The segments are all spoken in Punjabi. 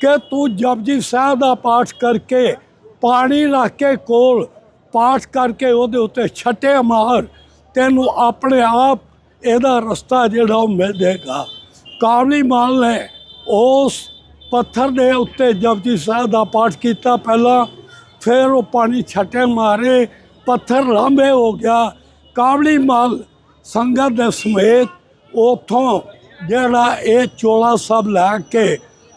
ਕਿ ਤੂੰ ਜਪਜੀ ਸਾਹਿਬ ਦਾ ਪਾਠ ਕਰਕੇ ਪਾਣੀ ਰੱਖ ਕੇ ਕੋਲ ਪਾਠ ਕਰਕੇ ਉਹਦੇ ਉੱਤੇ ਛੱਟੇ ਮਾਰ, ਤੈਨੂੰ ਆਪਣੇ ਆਪ ਇਹਦਾ ਰਸਤਾ ਜਿਹੜਾ ਉਹ ਮਿਲ ਜਾਏਗਾ। ਕਾਬਲੀ ਮਲ ਨੇ ਉਸ ਪੱਥਰ ਦੇ ਉੱਤੇ ਜਪਜੀ ਸਾਹਿਬ ਦਾ ਪਾਠ ਕੀਤਾ ਪਹਿਲਾਂ, ਫਿਰ ਉਹ ਪਾਣੀ ਛੱਟੇ ਮਾਰੇ, ਪੱਥਰ ਲਾਂਬੇ ਹੋ ਗਿਆ। ਕਾਬਲੀ ਮਾਲ ਸੰਗਤ ਦੇ ਸਮੇਤ ਉਥੋਂ ਜਿਹੜਾ ਇਹ ਚੋਲਾ ਸਭ ਲੈ ਕੇ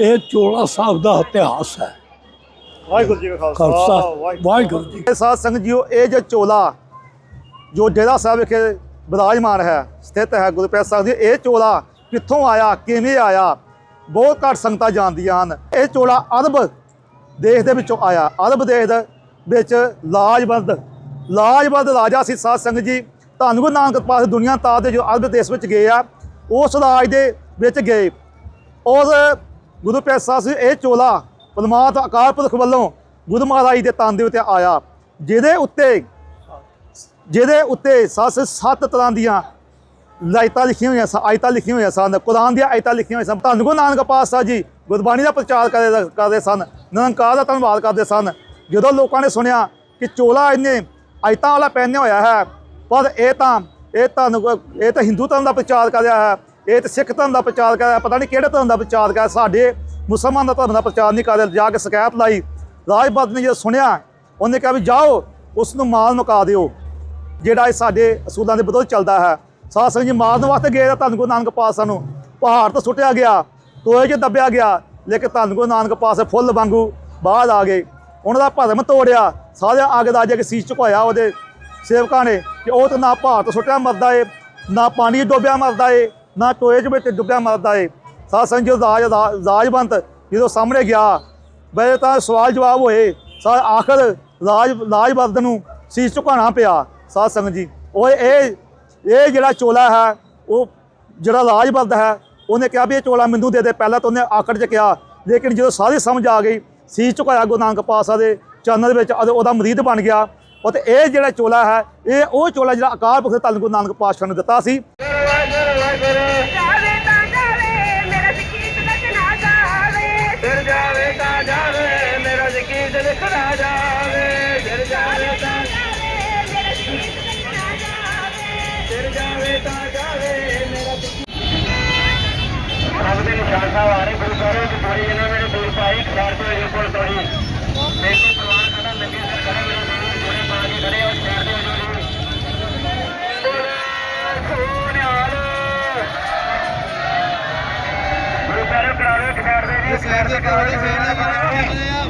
ਇਹ ਚੋਲਾ ਸਾਹਿਬ ਦਾ ਇਤਿਹਾਸ ਹੈ। ਵਾਹਿਗੁਰੂ ਜੀ ਕਾ ਖਾਲਸਾ ਵਾਹਿਗੁਰੂ। ਜੀ ਸਾਧ ਸੰਗਤ ਜੀਓ ਇਹ ਜੋ ਚੋਲਾ ਜੋ ਡੇਰਾ ਸਾਹਿਬ ਵਿਖੇ ਵਿਰਾਜਮਾਨ ਹੈ ਸਥਿਤ ਹੈ ਗੁਰਪ੍ਰੀਤ ਸਾਹਿਬ ਜੀ ਇਹ ਚੋਲਾ ਕਿੱਥੋਂ ਆਇਆ ਕਿਵੇਂ ਆਇਆ? ਬਹੁਤ ਘੱਟ ਸੰਗਤਾਂ ਜਾਣਦੀਆਂ ਹਨ। ਇਹ ਚੋਲਾ ਅਰਬ ਦੇਸ਼ ਦੇ ਵਿੱਚੋਂ ਆਇਆ। ਅਰਬ ਦੇਸ਼ ਦੇ ਵਿੱਚ ਲਾਜਵੰਦ ਲਾਜਵੰਦ ਰਾਜਾ ਸੀ ਸਾਧ ਸੰਗਤ ਜੀ। ਧੰਨ ਗੁਰੂ ਨਾਨਕ ਪਾਸ ਦੁਨੀਆ ਤਾਰ ਦੇ ਜੋ ਅਰਬ ਦੇਸ਼ ਵਿੱਚ ਗਏ ਆ ਉਸ ਰਾਜ ਦੇ ਵਿੱਚ ਗਏ। ਉਸ ਗੁਰੂ ਪਿਆਰੇ ਸਾਹਿਬ ਇਹ ਚੋਲਾ ਪਰਮਾਤ ਅਕਾਲ ਪੁਰਖ ਵੱਲੋਂ ਗੁਰੂ ਮਹਾਰਾਜ ਦੇ ਤਨ ਦੇ ਉੱਤੇ ਆਇਆ, ਜਿਹਦੇ ਉੱਤੇ ਜਿਹਦੇ ਉੱਤੇ ਸੱਸ ਸੱਤ ਤਰ੍ਹਾਂ ਦੀਆਂ ਲਾਇਤਾਂ ਲਿਖੀਆਂ ਹੋਈਆਂ ਸਨ ਆਇਤਾਂ ਲਿਖੀਆਂ ਹੋਈਆਂ ਸਨ, ਕੁਰਾਨ ਦੀਆਂ ਆਇਤਾਂ ਲਿਖੀਆਂ ਹੋਈਆਂ ਸਨ। ਧੰਨ ਗੁਰੂ ਨਾਨਕ ਪਾਤਸ਼ਾਹ ਜੀ ਗੁਰਬਾਣੀ ਦਾ ਪ੍ਰਚਾਰ ਕਰਦੇ ਕਰਦੇ ਸਨ, ਨਿਰੰਕਾਰ ਦਾ ਧੰਨਵਾਦ ਕਰਦੇ ਸਨ। ਜਦੋਂ ਲੋਕਾਂ ਨੇ ਸੁਣਿਆ ਕਿ ਚੋਲਾ ਇਹਨੇ ਆਇਤਾਂ ਵਾਲਾ ਪਹਿਨਿਆ ਹੋਇਆ ਹੈ, ਪਰ ਇਹ ਤਾਂ ਇਹ ਤਾਂ ਇਹ ਤਾਂ ਹਿੰਦੂ ਧਰਮ ਦਾ ਪ੍ਰਚਾਰ ਕਰ ਰਿਹਾ ਹੈ ਇਹ ਤਾਂ ਸਿੱਖ ਧਰਮ ਦਾ ਪ੍ਰਚਾਰ ਕਰ ਰਿਹਾ ਪਤਾ ਨਹੀਂ ਕਿਹੜੇ ਧਰਮ ਦਾ ਪ੍ਰਚਾਰ ਕਰ ਸਾਡੇ ਮੁਸਲਮਾਨ ਦਾ ਧਰਮ ਦਾ ਪ੍ਰਚਾਰ ਨਹੀਂ ਕਰ ਰਿਹਾ। ਜਾ ਕੇ ਸ਼ਿਕਾਇਤ ਲਾਈ। ਰਾਜਪਾਲ ਨੇ ਜਦੋਂ ਸੁਣਿਆ, ਉਹਨੇ ਕਿਹਾ ਵੀ ਜਾਓ ਉਸ ਨੂੰ ਮਾਲ ਮੁਕਾ ਦਿਓ। ਜਿਹੜਾ ਇਹ ਸਾਡੇ ਅਸੂਲਾਂ ਦੇ ਵਿਰੁੱਧ ਚੱਲਦਾ ਹੈ। ਸਾਧ ਸੰਗਤ ਜੀ, ਮਾਰਨ ਵਾਸਤੇ ਗਏ ਤਾਂ ਧੰਨ ਗੁਰੂ ਨਾਨਕ ਪਾਤਸ਼ਾਹ ਨੂੰ। ਪਹਾੜ ਤੋਂ ਸੁੱਟਿਆ ਗਿਆ, ਤੋਏ 'ਚ ਦੱਬਿਆ ਗਿਆ, ਲੇਕਿਨ ਧੰਨ ਗੁਰੂ ਨਾਨਕ ਪਾਤਸ਼ਾਹ ਫੁੱਲ ਵਾਂਗੂ ਬਾਹਰ ਆ ਗਏ। ਉਹਨਾਂ ਦਾ ਭਰਮ ਤੋੜਿਆ। ਸਾਰੇ ਅੱਗ ਦਾ ਕੇ ਸੀਸ ਝੁਕਾਇਆ ਉਹਦੇ ਸੇਵਕਾਂ ਨੇ ਕਿ ਉਹ ਤਾਂ ਨਾ ਪਹਾੜ ਤੋਂ ਸੁੱਟਿਆ ਮਰਦਾ ਏ, ਨਾ ਪਾਣੀ 'ਚ ਡੁੱਬਿਆ ਮਰਦਾ ਏ। ਨਾ ਟੋਏ 'ਚ ਵਿੱਚ ਡੁੱਬਿਆ ਮਰਦਾ ਏ। ਸਾਧ ਸੰਗਤ ਜੀ ਰਾਜ ਰਾਜਵੰਤ ਜਦੋਂ ਸਾਹਮਣੇ ਗਿਆ, ਬਈ ਤਾਂ ਸਵਾਲ ਜਵਾਬ ਹੋਏ। ਸਾ ਆਖਰ ਰਾਜ ਰਾਜਵੰਤ ਨੂੰ ਸੀਸ ਝੁਕਾਉਣਾ ਪਿਆ, ਸਾਧ ਸੰਗਤ ਜੀ। ਉਹ ਇਹ ਇਹ ਜਿਹੜਾ ਚੋਲਾ ਹੈ, ਉਹ ਜਿਹੜਾ ਰਾਜਵੰਤ ਹੈ, ਉਹਨੇ ਕਿਹਾ ਵੀ ਇਹ ਚੋਲਾ ਮੈਨੂੰ ਦੇ ਦੇ। ਪਹਿਲਾਂ ਤਾਂ ਉਹਨੇ ਆਕੜ ਚ ਕਿਹਾ, ਲੇਕਿਨ ਜਦੋਂ ਸਾਰੀ ਸਮਝ ਆ ਗਈ, ਸੀਸ ਝੁਕਾਇਆ ਗੁਰੂ ਨਾਨਕ ਪਾਤਸ਼ਾਹ ਦੇ ਚਰਨਾਂ ਦੇ ਵਿੱਚ ਅਤੇ ਉਹਦਾ ਮਰੀਦ ਬਣ ਗਿਆ। ਉਹ ਤੇ ਇਹ ਜਿਹੜਾ ਚੋਲਾ ਹੈ, ਇਹ ਉਹ ਚੋਲਾ ਜਿਹੜਾ ਅਕਾਲ ਪੁਰਖ ਧੰਨ ਗੁਰੂ ਨਾਨਕ ਪਾਤਸ਼ਾਹ ਨੂੰ ਦਿੱਤਾ ਸੀ। ਯਕੀਨ ਜਾਵੇ, ਫਿਰ ਜਾਵੇ ਤਾਂ ਜਾਵੇ ਜਾਵੇ ਤਾਂ ਜਾਵੇ ਮੇਰਾ ਰੱਬ ਦੇ ਨਿਸ਼ਾਨ ਸਾਹਿਬ ਆ ਰਹੇ ਗੁਰੂ ਸਾਹਿਬ ਦੀ ਥੋੜੀ ਜਿਹਨਾਂ ਮੇਰੇ ਦੂਰ ਪਾਈ, ਖਿਲਾਰ ਤੋਂ ਇਹ ਕੋਲ ਤੋੜੀ ਮੇਰੇ ਤੋਂ ਪ੍ਰਵਾਨ ਕਰਨਾ ਲੱਗੇ ਸਰ ਕਰੇ ਮੇਰੇ ਦੂਰ ਜੋੜੇ ਪਾ ਕੇ ਖੜੇ ਹੋ ਛੱਡ ਦਿਓ ਗੁਰੂ ਸਾਹਿਬ, ਕਰਾ ਲਓ ਇੱਕ ਦੇ ਜੀ ਸਾਈਡ ਤੇ ਕਰਾ ਲਓ ਫੇਰ ਨਾ ਕਰਾਓ। ਸੋਨਿਆਲ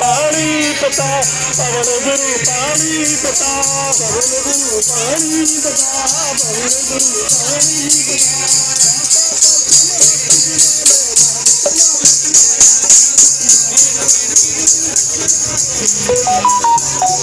ਪਾਣੀ ਪਤਾ ਪਵਨ ਗੁਰੂ ਪਾਣੀ ਪਤਾ ਪਵਨ ਗੁਰੂ ਪਾਣੀ ਪਤਾ ਪਵਨ ਗੁਰੂ ਪਾਣੀ ਬਾਬਾ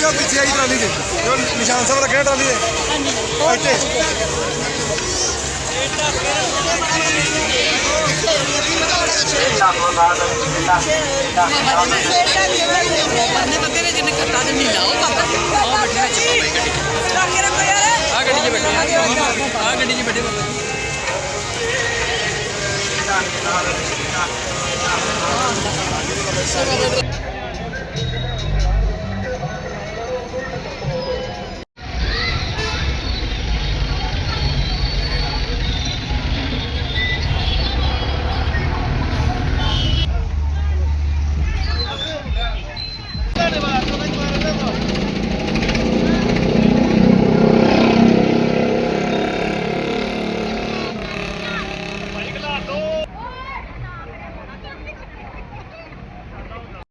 ਜੀ, ਉਹ ਪਿੱਛੇ ਆਈ ਟਰਾਲੀ ਦੇ। ਜੋ ਨਿਸ਼ਾਨ ਸਾਹਿਬ ਲੱਗਿਆ ਟਰਾਲੀ ਦੇ। ਉਹ ਇੱਥੇ। ਆ ਗੱਡੀ 'ਚ ਬੈਠੇ ਆ ਆ ਗੱਡੀ 'ਚ ਬੈਠੇ ਬਾਬਾ ਜੀ